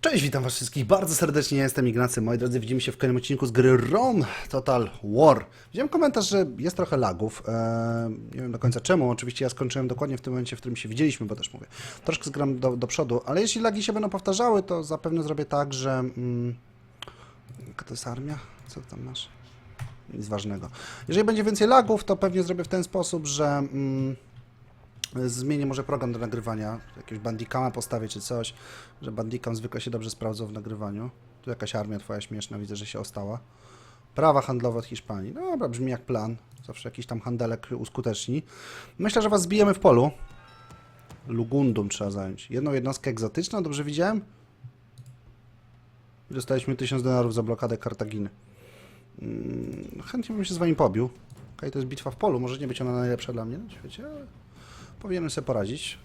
Cześć, witam was wszystkich bardzo serdecznie, ja jestem Ignacy. Moi drodzy, widzimy się w kolejnym odcinku z gry Rome Total War. Widziałem komentarz, że jest trochę lagów. Eee, nie wiem do końca czemu. Oczywiście ja skończyłem dokładnie w tym momencie, w którym się widzieliśmy, bo też mówię. Troszkę zgram do, do przodu, ale jeśli lagi się będą powtarzały, to zapewne zrobię tak, że... Mm, jaka to jest armia? Co tam masz? Nic ważnego. Jeżeli będzie więcej lagów, to pewnie zrobię w ten sposób, że... Mm, Zmienię może program do nagrywania, jakiegoś bandicama postawię czy coś, że bandicam zwykle się dobrze sprawdzą w nagrywaniu. Tu jakaś armia twoja śmieszna, widzę, że się ostała. Prawa handlowe od Hiszpanii. No dobra, brzmi jak plan. Zawsze jakiś tam handelek uskuteczni. Myślę, że was zbijemy w polu. Lugundum trzeba zająć. Jedną jednostkę egzotyczną, dobrze widziałem? Dostaliśmy 1000 dolarów za blokadę Kartaginy. Mm, chętnie bym się z wami pobił. Okej, to jest bitwa w polu, może nie być ona najlepsza dla mnie na świecie, ale powinienem sobie poradzić.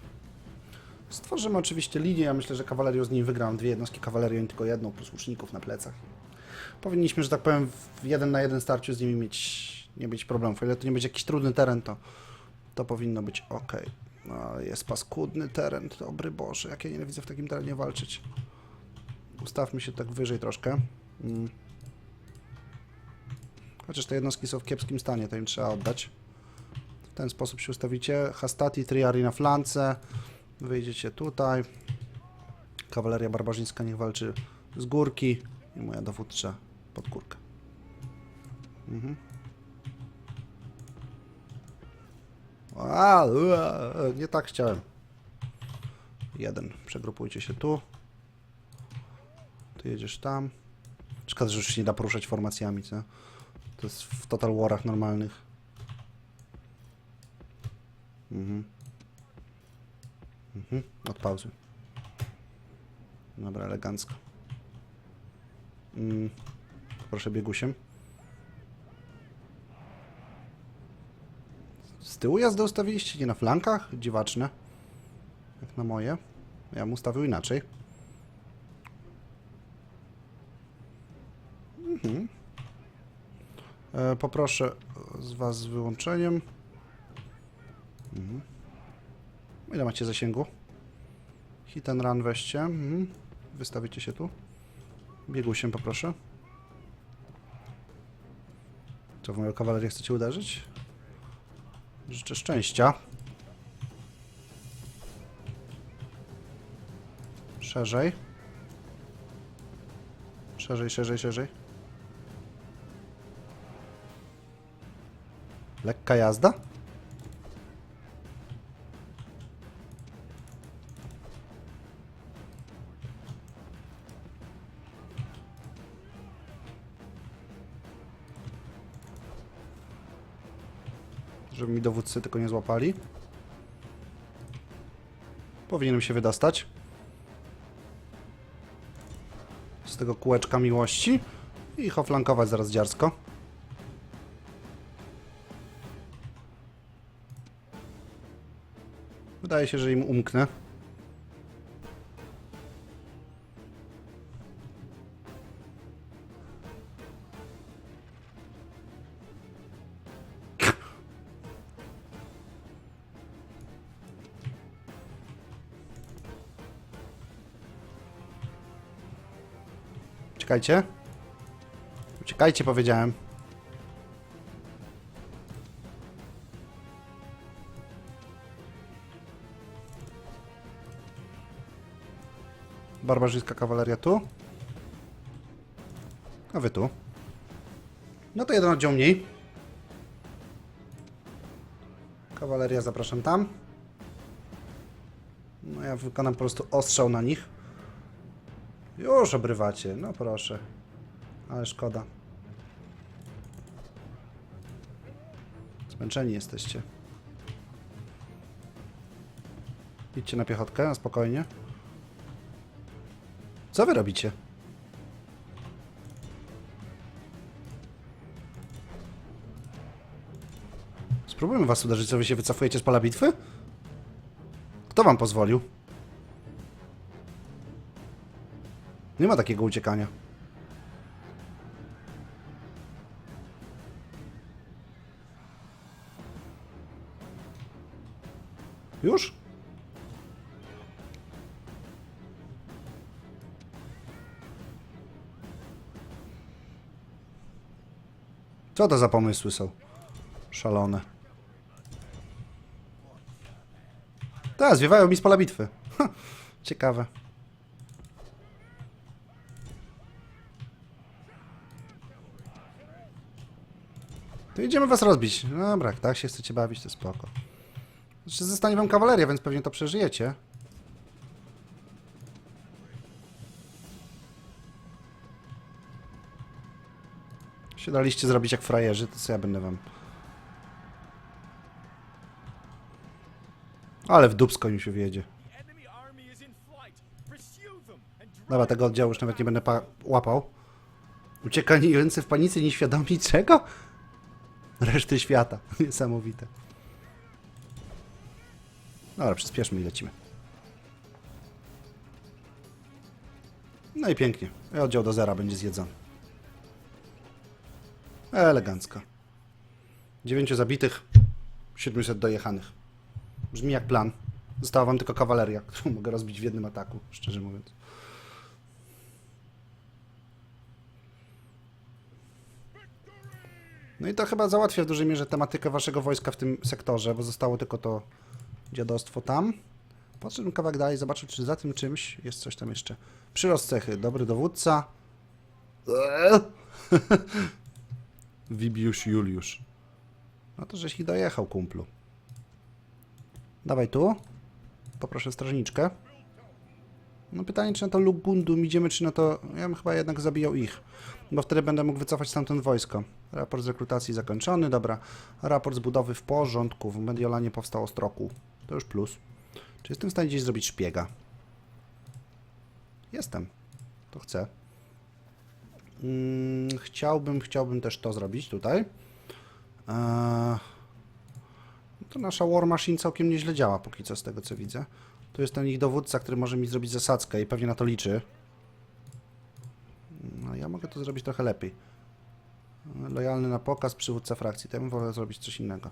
Stworzymy oczywiście linię, ja myślę, że kawalerią z niej wygram dwie jednostki kawalerii, nie tylko jedną, plus łuczników na plecach. Powinniśmy, że tak powiem, w jeden na jeden starciu z nimi mieć, nie mieć problemów. O ile to nie będzie jakiś trudny teren, to, to powinno być ok. No, jest paskudny teren, dobry Boże, jak ja nienawidzę w takim terenie walczyć. Ustawmy się tak wyżej troszkę. Mm. Chociaż te jednostki są w kiepskim stanie, to im trzeba oddać. W ten sposób się ustawicie. Hastati, Triari na flance. Wyjdziecie tutaj. Kawaleria barbarzyńska niech walczy z górki. I moja dowódcza pod górkę. Mhm. A, ua, nie tak chciałem. Jeden. Przegrupujcie się tu. Ty jedziesz tam. Szkoda, że już się nie da poruszać formacjami, co? To jest w Total Warach normalnych. Mhm. Mhm. Odpauzuj. Dobra, elegancko. Mm. Proszę biegusiem. Z tyłu jazdę ustawiliście, nie na flankach? Dziwaczne. Jak na moje. Ja bym ustawił inaczej. Mhm. E, poproszę z Was z wyłączeniem. Mhm. Ile macie zasięgu? Hit and run weźcie. Mhm. Wystawicie się tu. Biegusiem poproszę. Co, w moją kawalerię chcecie uderzyć? Życzę szczęścia. Szerzej. Szerzej, szerzej, szerzej. Lekka jazda? Dowódcy tylko nie złapali. Powinienem się wydostać. Z tego kółeczka miłości. I ich oflankować zaraz dziarsko. Wydaje się, że im umknę. Uciekajcie. Uciekajcie, powiedziałem. Barbarzyńska kawaleria tu. A wy tu. No to jeden oddział mniej. Kawaleria zapraszam tam. No ja wykonam po prostu ostrzał na nich. Już obrywacie, no proszę. Ale szkoda. Zmęczeni jesteście. Idźcie na piechotkę, na spokojnie. Co wy robicie? Spróbujmy was uderzyć, co wy się wycofujecie z pola bitwy? Kto wam pozwolił? Nie ma takiego uciekania. Już? Co to za pomysły są? Szalone. Tak, zwiewają mi z pola bitwy. Ciekawe. To idziemy was rozbić. No Dobra, tak się chcecie bawić, to spoko. Jeszcze zostanie wam kawaleria, więc pewnie to przeżyjecie. Się daliście zrobić jak frajerzy, to co ja będę wam... Ale w dupsko im się drive Dobra, tego oddziału już nawet nie będę pa- łapał. Uciekający w panice nieświadomi czego? Reszty świata. Niesamowite. Dobra, przyspieszmy i lecimy. No i pięknie. Oddział do zera będzie zjedzony. Elegancko. Dziewięciu zabitych, 700 dojechanych. Brzmi jak plan. Została wam tylko kawaleria, którą mogę rozbić w jednym ataku, szczerze mówiąc. No i to chyba załatwia w dużej mierze tematykę waszego wojska w tym sektorze, bo zostało tylko to dziadostwo tam. Podszedłem kawałek dalej, zobaczył, czy za tym czymś jest coś tam jeszcze. Przyrost cechy, dobry dowódca. Wibiusz Juliusz. No to żeś ich dojechał, kumplu. Dawaj tu. Poproszę strażniczkę. No pytanie, czy na to Lugundum idziemy, czy na to... Ja bym chyba jednak zabijał ich. Bo wtedy będę mógł wycofać stamtąd wojsko. Raport z rekrutacji zakończony, dobra. Raport z budowy w porządku. W Mediolanie powstał Ostroku. To już plus. Czy jestem w stanie gdzieś zrobić szpiega? Jestem. To chcę. Mm, chciałbym, chciałbym też to zrobić tutaj. Eee, to nasza War Machine całkiem nieźle działa póki co z tego co widzę. Tu jest ten ich dowódca, który może mi zrobić zasadzkę i pewnie na to liczy. No ja mogę to zrobić trochę lepiej. Lojalny na pokaz, przywódca frakcji. To ja bym wolał zrobić coś innego.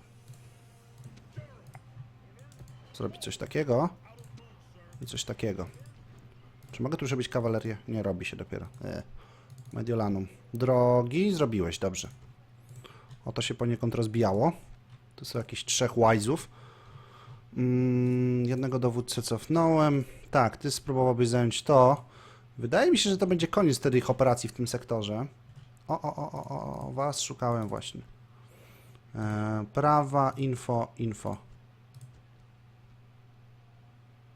Zrobić coś takiego i coś takiego. Czy mogę tu przebić kawalerię? Nie robi się dopiero. E. Mediolanum. Drogi, zrobiłeś, dobrze. Oto się poniekąd rozbijało. To są jakieś trzech łajzów. Mm, jednego dowódcę cofnąłem. Tak, ty spróbowałbyś zająć to. Wydaje mi się, że to będzie koniec wtedy ich operacji w tym sektorze. O, o, o, o, o, was szukałem właśnie. E, prawa, info, info.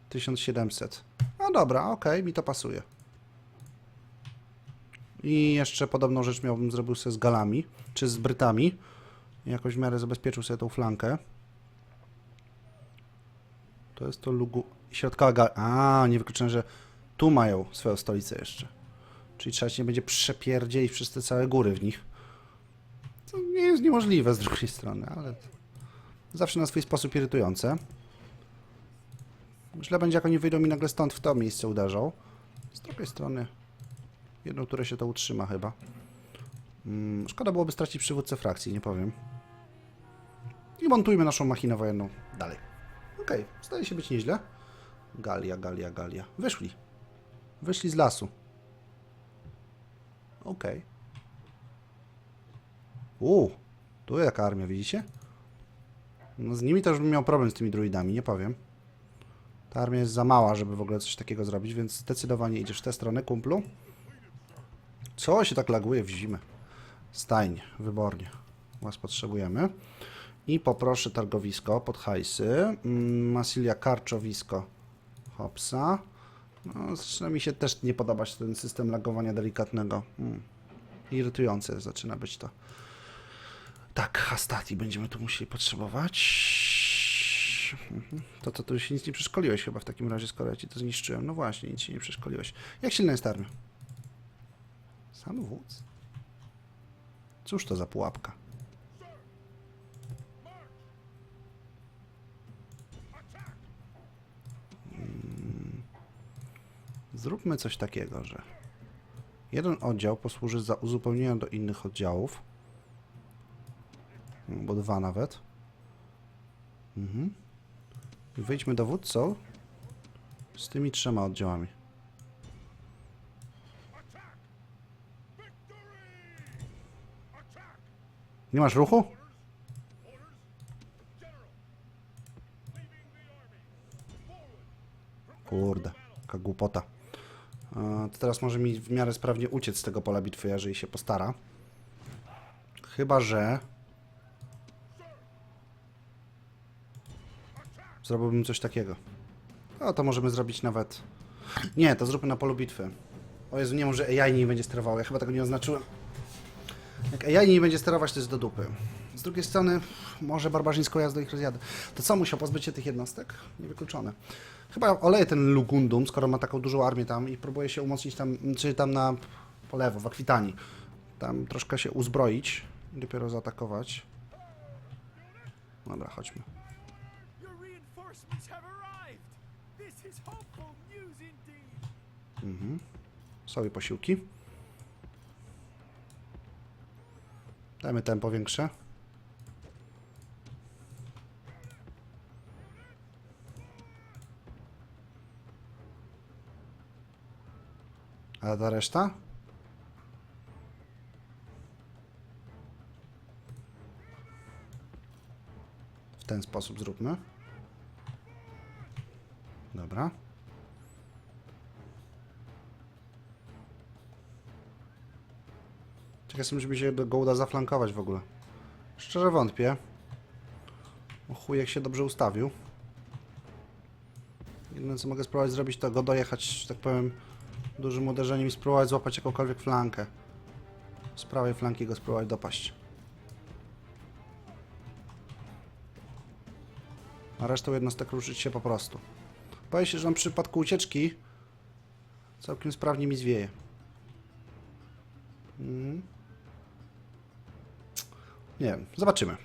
1700. No dobra, okej, mi to pasuje. I jeszcze podobną rzecz miałbym zrobił sobie z Galami, czy z Brytami. Jakoś w miarę zabezpieczył sobie tą flankę. To jest to Lugu... Środkowa Gal... A, nie wykluczone, że tu mają swoją stolicę jeszcze. Czyli trzeba się będzie przepierdzielić przez te całe góry w nich. Co nie jest niemożliwe z drugiej strony, ale zawsze na swój sposób irytujące. Źle będzie, jak oni wyjdą mi nagle stąd w to miejsce uderzą. Z drugiej strony jedną, które się to utrzyma chyba. Mm, szkoda byłoby stracić przywódcę frakcji, nie powiem. I montujmy naszą machinę wojenną dalej. Okej, zdaje się być nieźle. Galia, Galia, Galia. Wyszli. Wyszli z lasu. Okej. Uuu, tu jaka armia, widzicie? No z nimi też bym miał problem z tymi druidami, nie powiem. Ta armia jest za mała, żeby w ogóle coś takiego zrobić, więc zdecydowanie idziesz w tę stronę, kumplu. Co się tak laguje w zimę? Stajnie, wybornie. Was potrzebujemy. I poproszę targowisko pod hajsy. Mm, Masilia karczowisko Hopsa. No, zaczyna mi się też nie podobać ten system lagowania delikatnego. Mm. Irytujące zaczyna być to. Tak, Hastati będziemy tu musieli potrzebować. Mhm. To, to, to się nic nie przeszkoliłeś chyba w takim razie, skoro ja ci to zniszczyłem. No właśnie, nic się nie przeszkoliłeś. Jak silna jest armia? Sam wódz? Cóż to za pułapka? Zróbmy coś takiego, że jeden oddział posłuży za uzupełnienie do innych oddziałów, bo dwa nawet. Mhm. Wyjdźmy dowódcą z tymi trzema oddziałami. Nie masz ruchu? Kurde, jaka głupota. E, To teraz może mi w miarę sprawnie uciec z tego pola bitwy, jeżeli się postara. Chyba, że... Zrobiłbym coś takiego. No to możemy zrobić nawet... Nie, to zróbmy na polu bitwy. O Jezu, nie może AI nie będzie sterowało, ja chyba tego nie oznaczyłem. Jak AI nie będzie sterować, to jest do dupy. Z drugiej strony, może barbarzyńską jazdę ich rozjadę. To co, musiał pozbyć się tych jednostek? Niewykluczone. Chyba oleję ten Lugundum, skoro ma taką dużą armię tam i próbuję się umocnić tam, czy tam na po lewo, w Akwitanii. Tam troszkę się uzbroić i dopiero zaatakować. Dobra, chodźmy. Mhm. Sobie posiłki. Dajmy tempo większe. A ta reszta? W ten sposób zróbmy. Dobra. Ciekaw jestem, żeby się go zaflankować w ogóle. Szczerze wątpię. O chujek się dobrze ustawił. Jedyne co mogę spróbować zrobić to go dojechać, tak powiem, dużym uderzeniem i spróbować złapać jakąkolwiek flankę. Z prawej flanki go spróbować dopaść. A resztą jednostek ruszyć się po prostu. Boję się, że w przypadku ucieczki całkiem sprawnie mi zwieje. Mhm. Nie wiem, zobaczymy.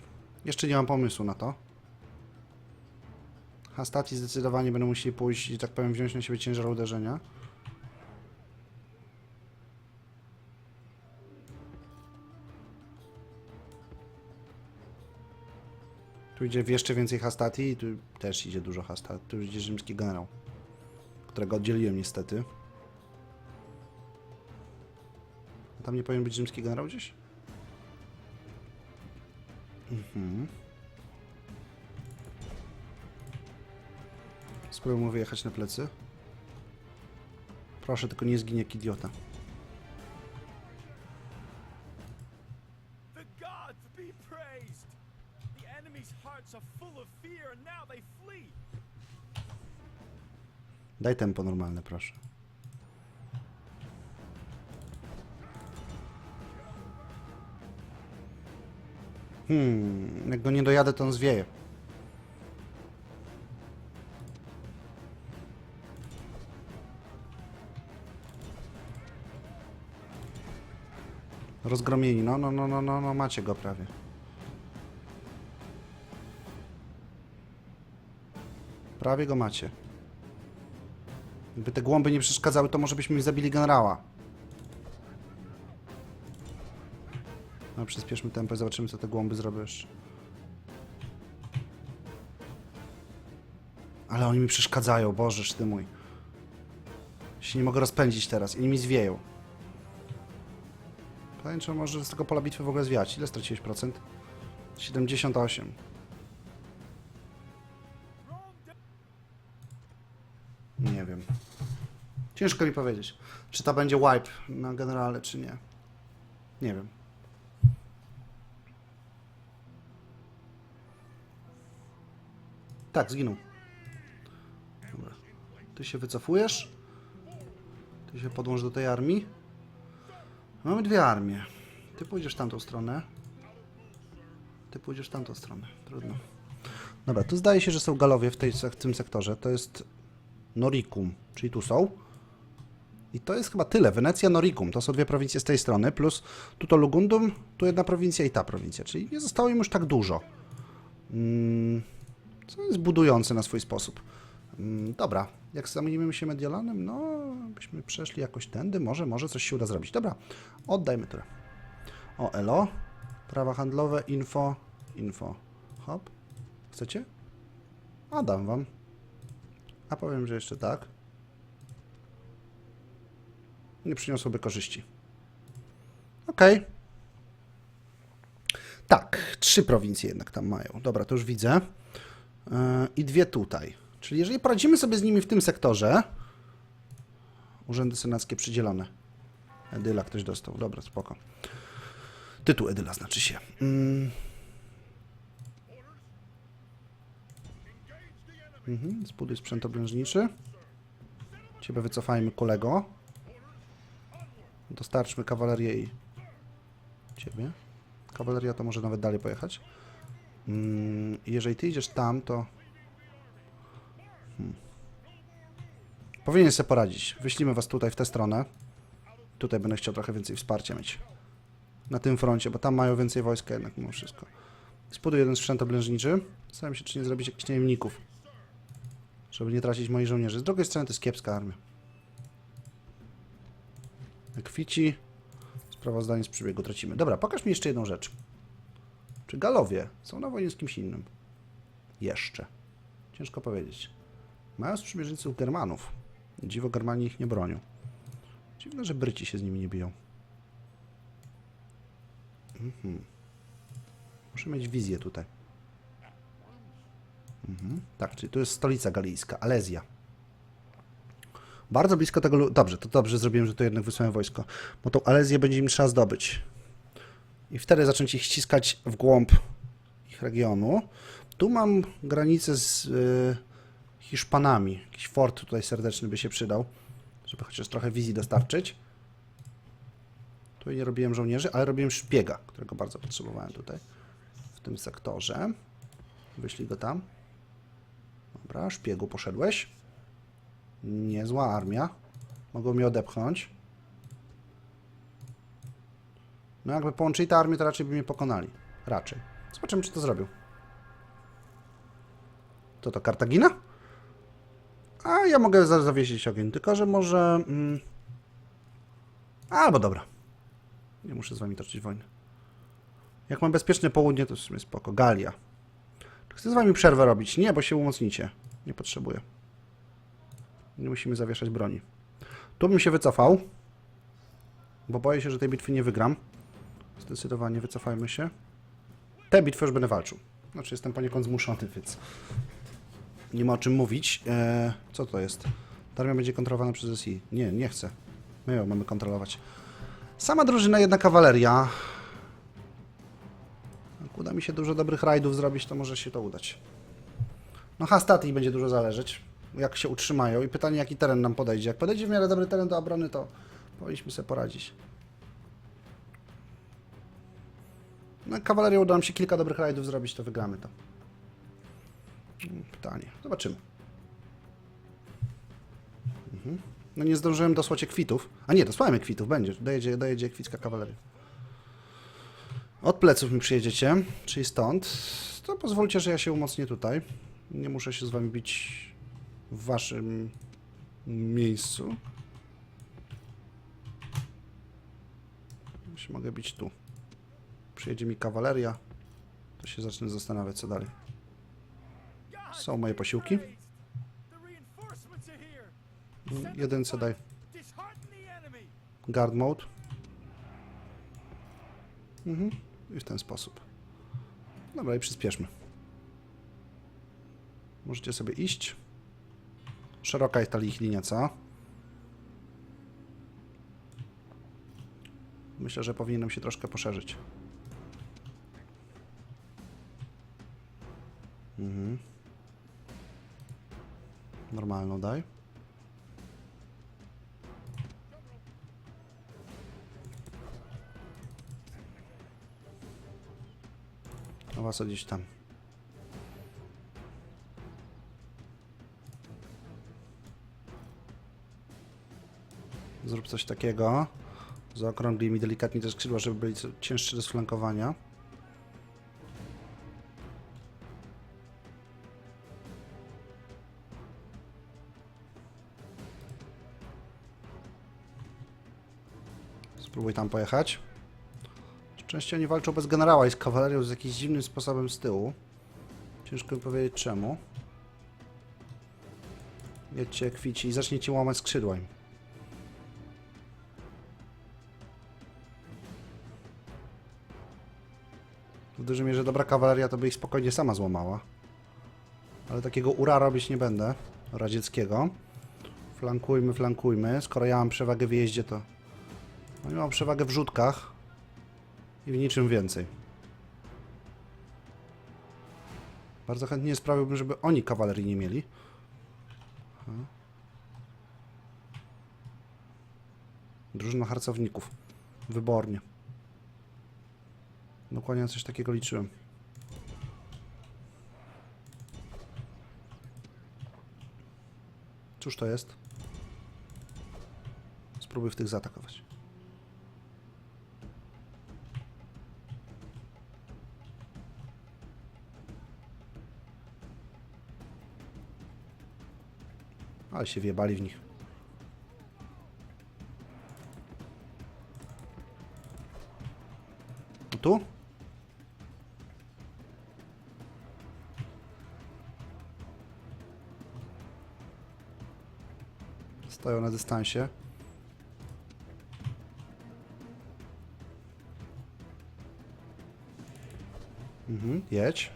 Jeszcze nie mam pomysłu na to. Hastati zdecydowanie będą musieli pójść, i tak powiem, wziąć na siebie ciężar uderzenia. Tu idzie jeszcze więcej Hastati i tu też idzie dużo Hastati. Tu idzie rzymski generał, którego oddzieliłem niestety. A tam nie powinien być rzymski generał gdzieś? Mhm. Spróbuję mu wyjechać na plecy. Proszę, tylko nie zginie jak idiota. Daj tempo normalne, proszę. Hmm, jak go nie dojadę, to on zwieje. Rozgromieni, no, no, no, no, no, no, macie go prawie. Prawie go macie. Gdyby te głąby nie przeszkadzały, to może byśmy zabili generała. No, przyspieszmy tempo i zobaczymy, co te głąby zrobią jeszcze. Ale oni mi przeszkadzają, bożeż ty mój. Się nie mogę rozpędzić teraz i mi zwieją. Pytanie, czy może z tego pola bitwy w ogóle zwiać? Ile straciłeś procent? 78. Ciężko mi powiedzieć, czy to będzie wipe na generale, czy nie. Nie wiem. Tak, zginął. Dobra. Ty się wycofujesz. Ty się podłącz do tej armii. Mamy dwie armie. Ty pójdziesz w tamtą stronę. Ty pójdziesz w tamtą stronę. Trudno. Dobra, tu zdaje się, że są galowie w, tej, w tym sektorze. To jest Noricum, czyli tu są. I to jest chyba tyle. Wenecja, Noricum. To są dwie prowincje z tej strony, plus tu to Lugundum, tu jedna prowincja i ta prowincja. Czyli nie zostało im już tak dużo. Mm, co jest budujące na swój sposób. Mm, dobra, jak zamienimy się Mediolanem, no byśmy przeszli jakoś tędy, może, może coś się uda zrobić. Dobra, oddajmy tyle. O, elo. Prawa handlowe, info, info. Hop. Chcecie? A dam wam. A powiem, że jeszcze tak. Nie przyniosłoby korzyści. Okej. Tak, trzy prowincje jednak tam mają. Dobra, to już widzę. Yy, I dwie tutaj. Czyli jeżeli poradzimy sobie z nimi w tym sektorze... Urzędy senackie przydzielone. Edyla ktoś dostał. Dobra, spoko. Tytuł Edyla znaczy się. Mm. Mhm, zbuduj sprzęt oblężniczy. Ciebie wycofajmy, kolego. Dostarczmy kawalerię i... Ciebie. Kawaleria to może nawet dalej pojechać. Mm, jeżeli ty idziesz tam, to... Hmm. Powinien sobie poradzić. Wyślimy was tutaj w tę stronę. Tutaj będę chciał trochę więcej wsparcia mieć. Na tym froncie, bo tam mają więcej wojska jednak mimo wszystko. Zbuduj jeden sprzęt oblężniczy. Zastanawiam się, czy nie zrobić jakichś najemników. Żeby nie tracić moich żołnierzy. Z drugiej strony to jest kiepska armia. Kwici. Sprawozdanie z przebiegu tracimy. Dobra, pokaż mi jeszcze jedną rzecz. Czy Galowie są na wojnie z kimś innym? Jeszcze. Ciężko powiedzieć. Mają sprzymierzeńców Germanów. Dziwo Germanii ich nie bronią. Dziwne, że Bryci się z nimi nie biją. Mhm. Muszę mieć wizję tutaj. Mhm. Tak, czyli tu jest stolica galijska, Alezja. Bardzo blisko tego... Dobrze, to dobrze zrobiłem, że to jednak wysłałem wojsko. Bo tą Alezję będzie mi trzeba zdobyć. I wtedy zacząć ich ściskać w głąb ich regionu. Tu mam granicę z y, Hiszpanami. Jakiś fort tutaj serdeczny by się przydał, żeby chociaż trochę wizji dostarczyć. Tu nie robiłem żołnierzy, ale robiłem szpiega, którego bardzo potrzebowałem tutaj, w tym sektorze. Wyślij go tam. Dobra, szpiegu poszedłeś. Niezła armia. Mogą mnie odepchnąć. No jakby połączyli te armię, to raczej by mnie pokonali. Raczej. Zobaczymy, czy to zrobił. To to Kartagina? A ja mogę za- zawiesić ogień, tylko że może... Mm, albo dobra. Nie muszę z wami toczyć wojny. Jak mam bezpieczne południe, to w sumie spoko. Galia. Czy chcę z wami przerwę robić? Nie, bo się umocnicie. Nie potrzebuję. Nie musimy zawieszać broni. Tu bym się wycofał. Bo boję się, że tej bitwy nie wygram. Zdecydowanie wycofajmy się. Tę bitwę już będę walczył. Znaczy jestem poniekąd zmuszony, więc nie ma o czym mówić. Eee, co to jest? Ta armia będzie kontrolowana przez SI. Nie, nie chcę. My ją mamy kontrolować. Sama drużyna, jedna kawaleria. Jak uda mi się dużo dobrych rajdów zrobić, to może się to udać. No Hastati będzie dużo zależeć, jak się utrzymają i pytanie, jaki teren nam podejdzie. Jak podejdzie w miarę dobry teren do obrony, to powinniśmy sobie poradzić. No jak kawalerią uda nam się kilka dobrych rajdów zrobić, to wygramy to. Mm, Pytanie. Zobaczymy. Mhm. No nie zdążyłem dosłać kwitów. A nie, dosłałem kwitów, będzie. Dojedzie, dojedzie kwicka kawaleria. Od pleców mi przyjedziecie, czyli stąd. To pozwólcie, że ja się umocnię tutaj. Nie muszę się z wami bić w waszym miejscu. Się mogę bić tu. Przyjedzie mi kawaleria, to się zacznę zastanawiać, co dalej. Są moje posiłki. Jeden co daj. Guard mode. Mhm. I w ten sposób. Dobra, i przyspieszmy. Możecie sobie iść. Szeroka jest ta ich linia, co? Myślę, że powinienem się troszkę poszerzyć. Mhm. Normalną daj. A was gdzieś tam. Zrób coś takiego. Zaokrąglij mi delikatnie te skrzydła, żeby byli cięższe do sflankowania. Spróbuj tam pojechać. Częściej oni walczą bez generała i z kawalerią z jakimś dziwnym sposobem z tyłu. Ciężko mi powiedzieć czemu. Jedźcie kwici i zaczniecie łamać skrzydła im. W dużej mierze dobra kawaleria to by ich spokojnie sama złamała. Ale takiego ura robić nie będę. Radzieckiego. Flankujmy, flankujmy. Skoro ja mam przewagę w jeździe, to... No i mam przewagę w rzutkach. I w niczym więcej. Bardzo chętnie sprawiłbym, żeby oni kawalerii nie mieli. Aha. Drużyna harcowników. Wybornie. Dokładnie coś takiego liczyłem. Cóż to jest? Spróbuj w tych zaatakować. Ale się wjebali w nich. Tu? Stoją na dystansie. Mhm, jedź.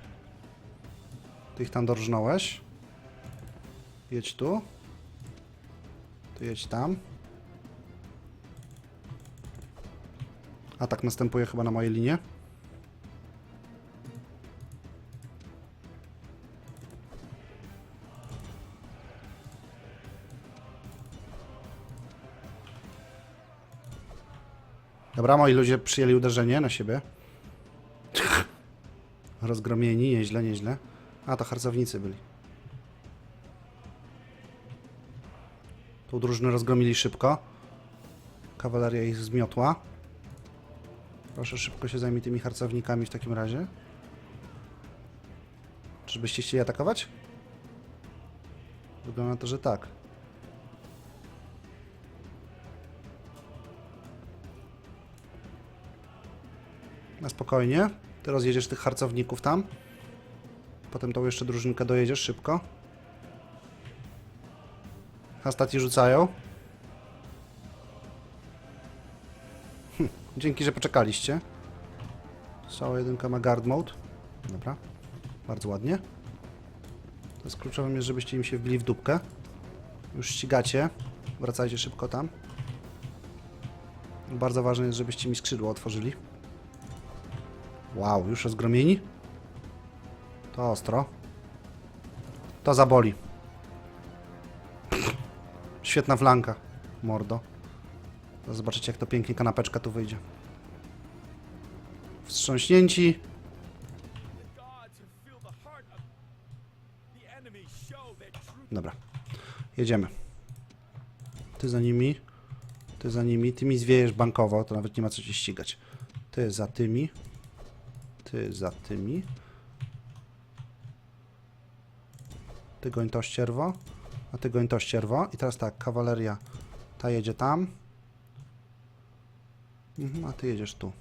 Ty ich tam dorżnąłeś. Jedź tu. Ty jedź tam. Atak następuje chyba na mojej linie. Dobra, moi ludzie przyjęli uderzenie na siebie. Rozgromieni, nieźle, nieźle. A, to harcownicy byli. Tą drużynę rozgromili szybko. Kawaleria ich zmiotła. Proszę szybko się zajmij tymi harcownikami w takim razie. Czyżbyście chcieli atakować? Wygląda na to, że tak. Na spokojnie. Ty rozjedziesz tych harcowników tam. Potem tą jeszcze drużynkę dojedziesz szybko. Hastati rzucają. Hm, dzięki, że poczekaliście. Strzała jedynka ma guard mode. Dobra. Bardzo ładnie. Teraz kluczowym jest, żebyście im się wbili w dupkę. Już ścigacie. Wracajcie szybko tam. Bardzo ważne jest, żebyście mi skrzydło otworzyli. Wow, już rozgromieni? To ostro. To zaboli. Świetna flanka, mordo. Zobaczycie, jak to pięknie kanapeczka tu wyjdzie. Wstrząśnięci. Dobra. Jedziemy. Ty za nimi. Ty za nimi. Ty mi zwiejesz bankowo, to nawet nie ma co ci ścigać. Ty za tymi. Ty za tymi. Ty goń to ścierwo. A ty goń to ścierwo. I teraz tak, kawaleria. Ta jedzie tam. Mhm, a ty jedziesz tu.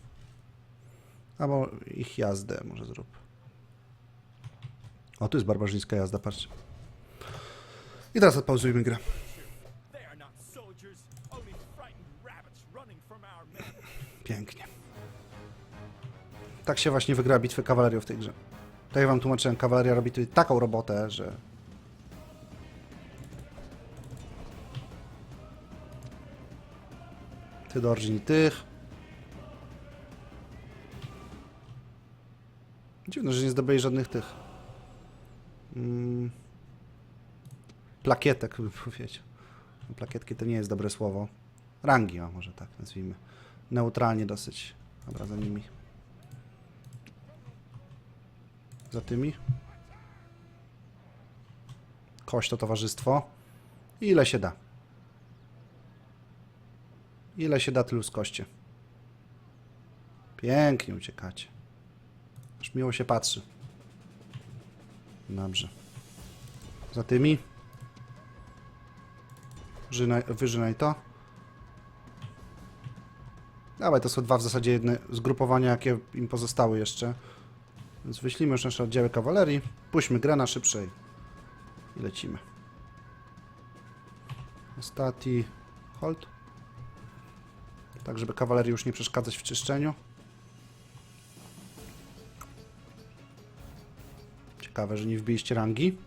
Albo ich jazdę może zrób. O, tu jest barbarzyńska jazda, patrzcie. I teraz odpauzujmy grę. Tak się właśnie wygra bitwę kawalerią w tej grze. Tak jak wam tłumaczyłem, kawaleria robi tutaj taką robotę, że... Ty dorżnij tych. Dziwne, że nie zdobyli żadnych tych... Mm, plakietek, bym powiedział. Plakietki to nie jest dobre słowo. Rangi, o może tak nazwijmy. Neutralnie dosyć. Dobra, za nimi. Za tymi. Kość to towarzystwo. Ile się da? Ile się da, tylu z koście. Pięknie uciekacie. Aż miło się patrzy. Dobrze. Za tymi. Żynaj, wyżynaj to. Dawaj, to są dwa w zasadzie jedne zgrupowania, jakie im pozostały jeszcze. Więc wyślimy już nasze oddziały kawalerii. Puśćmy grę na szybszej. I lecimy. Stati. Hold. Tak, żeby kawalerii już nie przeszkadzać w czyszczeniu. Ciekawe, że nie wbiliście rangi.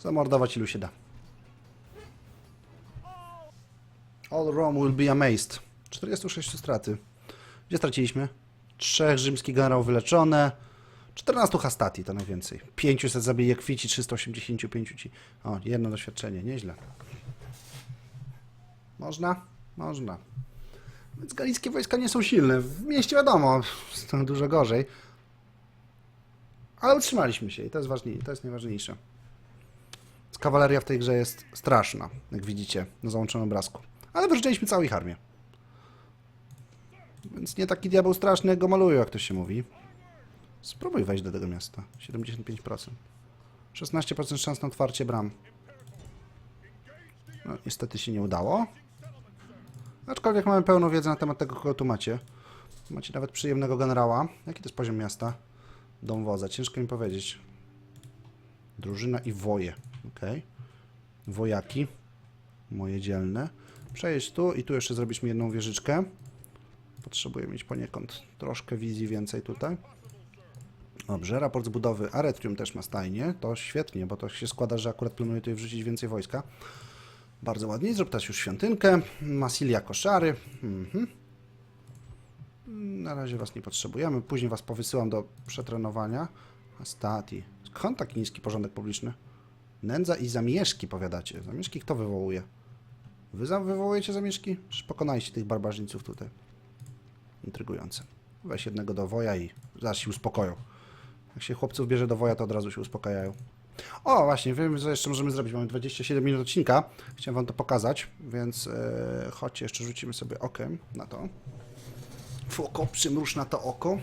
Zamordować ilu się da. All Rome will be amazed. 46 straty. Gdzie straciliśmy? Trzech rzymskich generałów wyleczone. 14 hastati to najwięcej. 500 zabijek kwici, 385 ci. O, jedno doświadczenie, nieźle. Można? Można. Więc galickie wojska nie są silne. W mieście wiadomo, jest dużo gorzej. Ale utrzymaliśmy się i to jest ważniejsze, to jest najważniejsze. Kawaleria w tej grze jest straszna, jak widzicie na załączonym obrazku. Ale wyrzecziliśmy całą ich armię. Więc nie taki diabeł straszny, jak go malują, jak to się mówi. Spróbuj wejść do tego miasta. 75%. 16% szans na otwarcie bram. No, niestety się nie udało. Aczkolwiek mamy pełną wiedzę na temat tego, kogo tu macie. Macie nawet przyjemnego generała. Jaki to jest poziom miasta? Dom wodza. Ciężko mi powiedzieć. Drużyna i woje. Okej. Wojaki. Moje dzielne. Przejeść tu i tu jeszcze zrobić mi jedną wieżyczkę. Potrzebuję mieć poniekąd troszkę wizji więcej tutaj. Dobrze, raport z budowy Aretrium też ma stajnie. To świetnie, bo to się składa, że akurat planuję tutaj wrzucić więcej wojska. Bardzo ładnie. Zrób teraz już świątynkę. Masilia koszary. Mhm. Na razie was nie potrzebujemy. Później was powysyłam do przetrenowania. Stati. Skąd taki niski porządek publiczny? Nędza i zamieszki, powiadacie. Zamieszki kto wywołuje? Wy wywołujecie zamieszki? Czy pokonaliście tych barbarzyńców tutaj? Intrygujące. Weź jednego do woja i zaraz się uspokoją. Jak się chłopców bierze do woja, to od razu się uspokajają. O, właśnie, wiem, co jeszcze możemy zrobić. Mamy 27 minut odcinka. Chciałem wam to pokazać, więc e, chodźcie, jeszcze rzucimy sobie okiem na to. W oko, przymruż na to oko.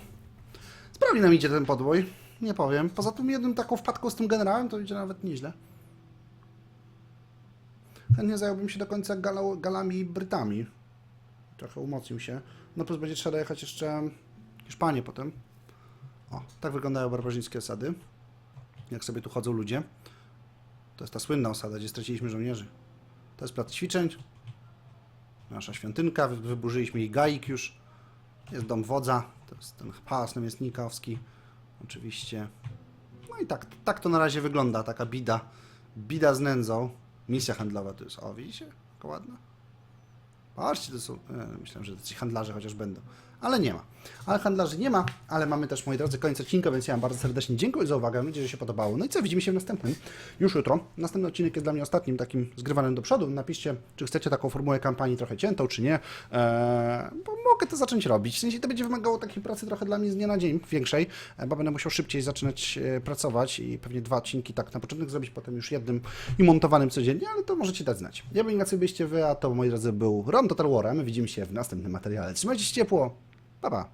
Sprawnie nam idzie ten podbój, nie powiem. Poza tym jednym taką wpadką z tym generałem, to idzie nawet nieźle. Chętnie zająłbym się do końca gala, galami i Brytami. Trochę umocnił się. No plus będzie trzeba jechać jeszcze Hiszpanię potem. O, tak wyglądają barbarzyńskie osady. Jak sobie tu chodzą ludzie. To jest ta słynna osada, gdzie straciliśmy żołnierzy. To jest plac ćwiczeń. Nasza świątynka, wy- wyburzyliśmy ich gaik już. Jest dom wodza, to jest ten pałac namiestnikowski. Oczywiście. No i tak, tak to na razie wygląda, taka bida. Bida z nędzą. Misja handlowa to jest, o widzicie? Jaka ładna. Patrzcie, to są, e, myślałem, że ci handlarze chociaż będą, ale nie ma. Ale handlarzy nie ma, ale mamy też, moi drodzy, koniec odcinka, więc ja wam bardzo serdecznie dziękuję za uwagę, nadzieję, że się podobało. No i co, widzimy się w następnym, już jutro. Następny odcinek jest dla mnie ostatnim takim zgrywanym do przodu. Napiszcie, czy chcecie taką formułę kampanii trochę ciętą, czy nie, e, bo mogę to zacząć robić. W sensie to będzie wymagało takiej pracy trochę dla mnie z dnia na dzień, większej, e, bo będę musiał szybciej zaczynać e, pracować i pewnie dwa odcinki tak na początek zrobić, potem już jednym i montowanym codziennie, ale to możecie dać znać. Ja bym Ignacy byście wy, a to moi drodzy był Ron Total Warem. Widzimy się w następnym materiale. Trzymajcie się ciepło. Bye bye.